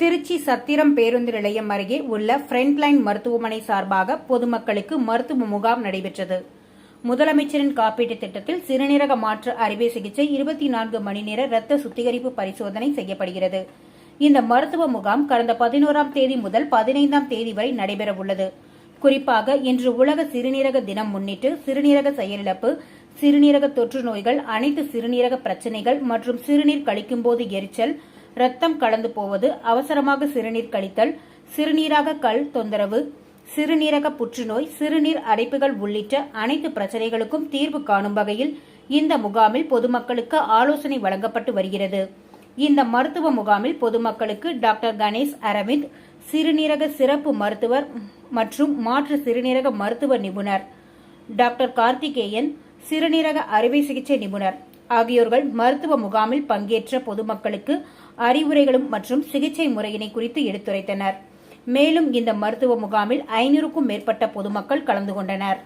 திருச்சி சத்திரம் பேருந்து நிலையம் அருகே உள்ள ஃப்ரண்ட்லைன் மருத்துவமனை சார்பாக பொதுமக்களுக்கு மருத்துவ முகாம் நடைபெற்றது. முதலமைச்சரின் காப்பீட்டுத் திட்டத்தில் சிறுநீரக மாற்று அறுவை சிகிச்சை இருபத்தி நான்கு மணி நேர ரத்த சுத்திகரிப்பு பரிசோதனை செய்யப்படுகிறது. இந்த மருத்துவ முகாம் கடந்த பதினோராம் தேதி முதல் பதினைந்தாம் தேதி வரை நடைபெறவுள்ளது குறிப்பாக இன்று உலக சிறுநீரக தினம் முன்னிட்டு சிறுநீரக செயலிழப்பு சிறுநீரக தொற்று நோய்கள் அனைத்து சிறுநீரக பிரச்சினைகள் மற்றும் சிறுநீர் கழிக்கும்போது எரிச்சல் ரத்தம் கலந்து போவது அவசரமாக சிறுநீர் கழித்தல் சிறுநீராக கல் தொந்தரவு சிறுநீரக புற்றுநோய் சிறுநீர் அடைப்புகள் உள்ளிட்ட அனைத்து பிரச்சனைகளுக்கும் தீர்வு காணும் வகையில் இந்த முகாமில் பொதுமக்களுக்கு ஆலோசனை வழங்கப்பட்டு வருகிறது. இந்த மருத்துவ முகாமில் பொதுமக்களுக்கு டாக்டர் கணேஷ் அரவிந்த் சிறுநீரக சிறப்பு மருத்துவர் மற்றும் மாற்று சிறுநீரக மருத்துவ நிபுணர். டாக்டர் கார்த்திகேயன் சிறுநீரக அறுவை சிகிச்சை நிபுணர். ஆகியோர்கள் மருத்துவ முகாமில் பங்கேற்ற பொதுமக்களுக்கு அறிவுரைகளும் மற்றும் சிகிச்சை முறையினை குறித்து எடுத்துரைத்தனர். மேலும் இந்த மருத்துவ முகாமில் ஐநூறுக்கும் மேற்பட்ட பொதுமக்கள் கலந்து கொண்டனர்.